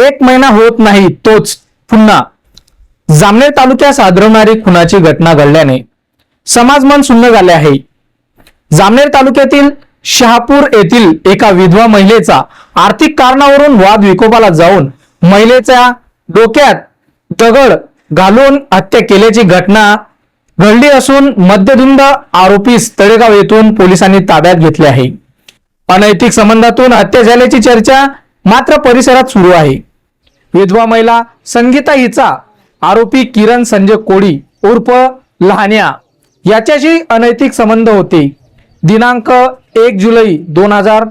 एक महिना होत नाही तोच पुन्हा. जामनेर तालुक्यास आदरवणारी खुनाची घटना घडल्याने समाज मन सुन्न झाले आहे. जामनेर तालुक्यातील शहापूर येथील एका विधवा महिलेचा आर्थिक कारणावरून वाद विकोपाला जाऊन महिलेच्या डोक्यात दगड घालून हत्या केल्याची घटना घडली असून मध्यधुंद आरोपीस तळेगाव येथून पोलिसांनी ताब्यात घेतले आहे. अनैतिक संबंधातून हत्या झाल्याची चर्चा मात्र परिसरात सुरू आहे. विधवा महिला संगीता हिचा आरोपी किरण संजय कोडी उर्फ लहान्या याच्याशी अनैतिक संबंध होते. दिनांक एक जुलै दोन हजार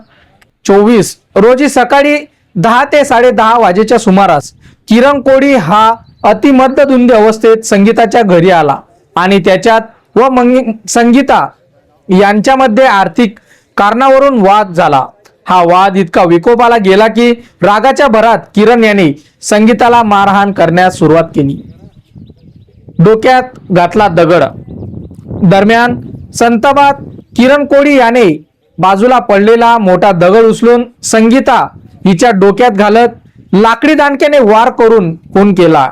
चोवीस रोजी सकाळी दहा ते साडे दहा वाजेच्या सुमारास किरण कोळी हा अतिमध्यधुंदी अवस्थेत संगीताच्या घरी आला आणि त्याच्यात व मंग संगीता यांच्यामध्ये आर्थिक कारणावरून वाद झाला. हा वाद इतका विकोपाला गेला की रागाच्या भरात किरण याने संगीताला मारहाण करण्यास सुरुवात केली. डोक्यात घातला दगड. दरम्यान संताबात किरण कोळी याने बाजूला पडलेला मोठा दगड उचलून संगीता हिच्या डोक्यात घालत लाकडी दांडक्याने वार करून खून केला.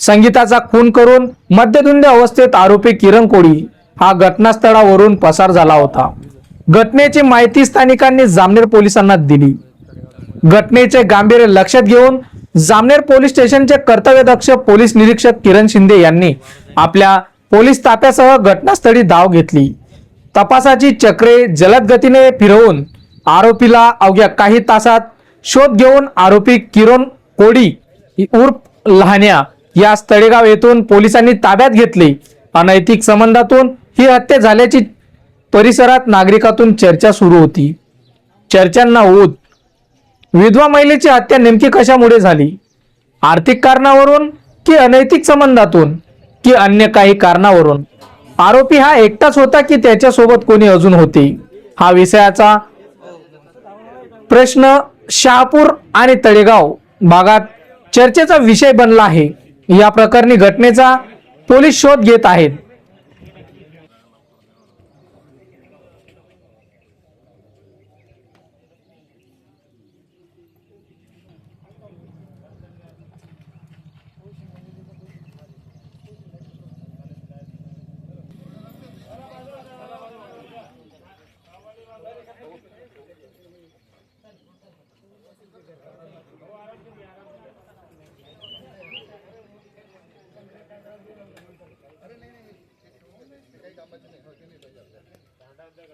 संगीताचा खून करून मध्यधुंद अवस्थेत आरोपी किरण कोळी हा घटनास्थळावरून पसार झाला होता. घटनेची माहिती स्थानिकांनी जामनेर पोलिसांना दिली. घटनेचे गांभीर्य लक्षात घेऊन जामनेर पोलीस स्टेशनचे कर्तव्यदक्ष पोलीस निरीक्षक किरण शिंदे यांनी आपल्या पोलीस ताफ्यासह घटनास्थळी धाव घेतली. तपासाची चक्रे जलद गतीने फिरवून आरोपीला अवघ्या काही तासात शोध घेऊन आरोपी किरण कोडी उर्फ लहान्या या तळेगाव येथून पोलिसांनी ताब्यात घेतले. अनैतिक संबंधातून ही हत्या झाल्याची परिसरात नागरिकातून चर्चा सुरू होती. चर्चांना ऊत विधवा महिलेची हत्या नेमकी कशामुळे झाली? आर्थिक कारणावरून की अनैतिक संबंधातून? की अन्य काही कारणावरून? आरोपी हा एकटाच होता की त्याच्यासोबत कोणी अजून होते? हा विषयाचा प्रश्न शहापूर आणि तळेगाव भागात चर्चेचा विषय बनला आहे. या प्रकरणी घटनेचा पोलीस शोध घेत आहेत.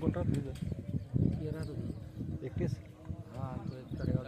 कोण कोण राहत एकटेच हा तो एक तळेगावचा